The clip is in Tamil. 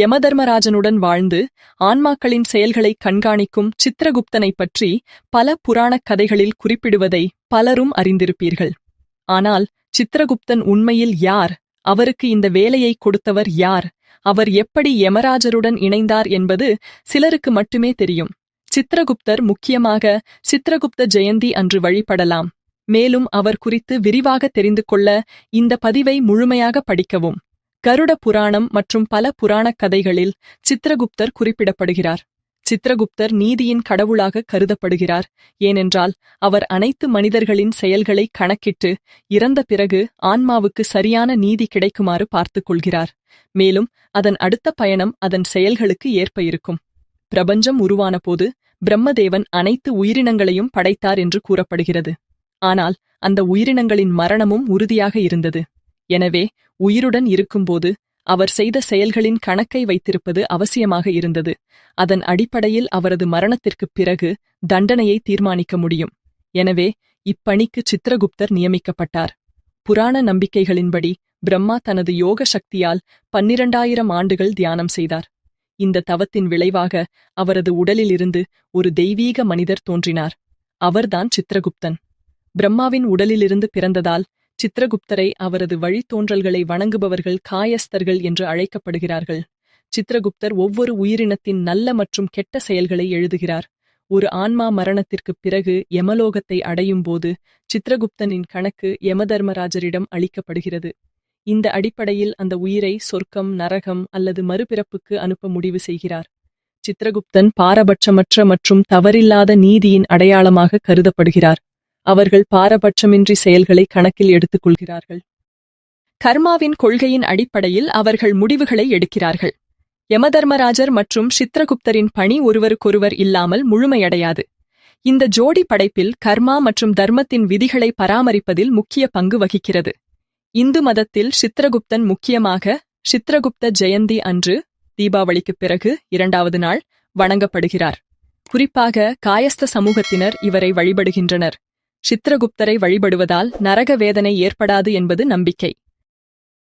யமதர்மராஜனுடன் வாழ்ந்து ஆன்மாக்களின் செயல்களை கண்காணிக்கும் சித்திரகுப்தனை பற்றி பல புராணக் கதைகளில் குறிப்பிடுவதை பலரும் அறிந்திருப்பீர்கள். ஆனால் சித்திரகுப்தன் உண்மையில் யார்? அவருக்கு இந்த வேலையை கொடுத்தவர் யார்? அவர் எப்படி யமராஜருடன் இணைந்தார் என்பது சிலருக்கு மட்டுமே தெரியும். சித்திரகுப்தர் முக்கியமாக சித்திரகுப்த ஜெயந்தி அன்று வழிபடலாம். மேலும் அவர் குறித்து விரிவாக தெரிந்து கொள்ள இந்த பதிவை முழுமையாக படிக்கவும். கருட புராணம் மற்றும் பல புராணக் கதைகளில் சித்திரகுப்தர் குறிப்பிடப்படுகிறார். சித்திரகுப்தர் நீதியின் கடவுளாக கருதப்படுகிறார். ஏனென்றால் அவர் அனைத்து மனிதர்களின் செயல்களை கணக்கிட்டு இறந்த பிறகு ஆன்மாவுக்கு சரியான நீதி கிடைக்குமாறு பார்த்துக் கொள்கிறார். மேலும் அதன் அடுத்த பயணம் அதன் செயல்களுக்கு ஏற்ப இருக்கும். பிரபஞ்சம் உருவான போது பிரம்மதேவன் அனைத்து உயிரினங்களையும் படைத்தார் என்று கூறப்படுகிறது. ஆனால் அந்த உயிரினங்களின் மரணமும் உறுதியாக இருந்தது. எனவே உயிருடன் இருக்கும்போது அவர் செய்த செயல்களின் கணக்கை வைத்திருப்பது அவசியமாக இருந்தது. அதன் அடிப்படையில் அவரது மரணத்திற்குப் பிறகு தண்டனையை தீர்மானிக்க முடியும். எனவே இப்பணிக்கு சித்திரகுப்தர் நியமிக்கப்பட்டார். புராண நம்பிக்கைகளின்படி பிரம்மா தனது யோக சக்தியால் பன்னிரண்டாயிரம் ஆண்டுகள் தியானம் செய்தார். இந்த தவத்தின் விளைவாக அவரது உடலிலிருந்து ஒரு தெய்வீக மனிதர் தோன்றினார். அவர்தான் சித்திரகுப்தன். பிரம்மாவின் உடலிலிருந்து பிறந்ததால் சித்திரகுப்தரை அவரது வழித்தோன்றல்களை வணங்குபவர்கள் காயஸ்தர்கள் என்று அழைக்கப்படுகிறார்கள். சித்திரகுப்தர் ஒவ்வொரு உயிரினத்தின் நல்ல மற்றும் கெட்ட செயல்களை எழுதுகிறார். ஒரு ஆன்மா மரணத்திற்குப் பிறகு யமலோகத்தை அடையும் போது சித்திரகுப்தனின் கணக்கு யமதர்மராஜரிடம் அளிக்கப்படுகிறது. இந்த அடிப்படையில் அந்த உயிரை சொர்க்கம் நரகம் அல்லது மறுபிறப்புக்கு அனுப்ப முடிவு செய்கிறார். சித்திரகுப்தன் பாரபட்சமற்ற மற்றும் தவறில்லாத நீதியின் அடையாளமாக கருதப்படுகிறார். அவர்கள் பாரபட்சமின்றி செயல்களை கணக்கில் எடுத்துக் கொள்கிறார்கள் கர்மாவின் கொள்கையின் அடிப்படையில் அவர்கள் முடிவுகளை எடுக்கிறார்கள். யமதர்மராஜர் மற்றும் சித்திரகுப்தரின் பணி ஒருவருக்கொருவர் இல்லாமல் முழுமையடையாது. இந்த ஜோடி படைப்பில் கர்மா மற்றும் தர்மத்தின் விதிகளை பராமரிப்பதில் முக்கிய பங்கு வகிக்கிறது. இந்து மதத்தில் சித்திரகுப்தன் முக்கியமாக சித்திரகுப்த ஜெயந்தி அன்று தீபாவளிக்குப் பிறகு இரண்டாவது நாள் வணங்கப்படுகிறார். குறிப்பாக காயஸ்த சமூகத்தினர் இவரை வழிபடுகின்றனர். சித்திரகுப்தரை வழிபடுவதால் நரக வேதனை ஏற்படாது என்பது நம்பிக்கை.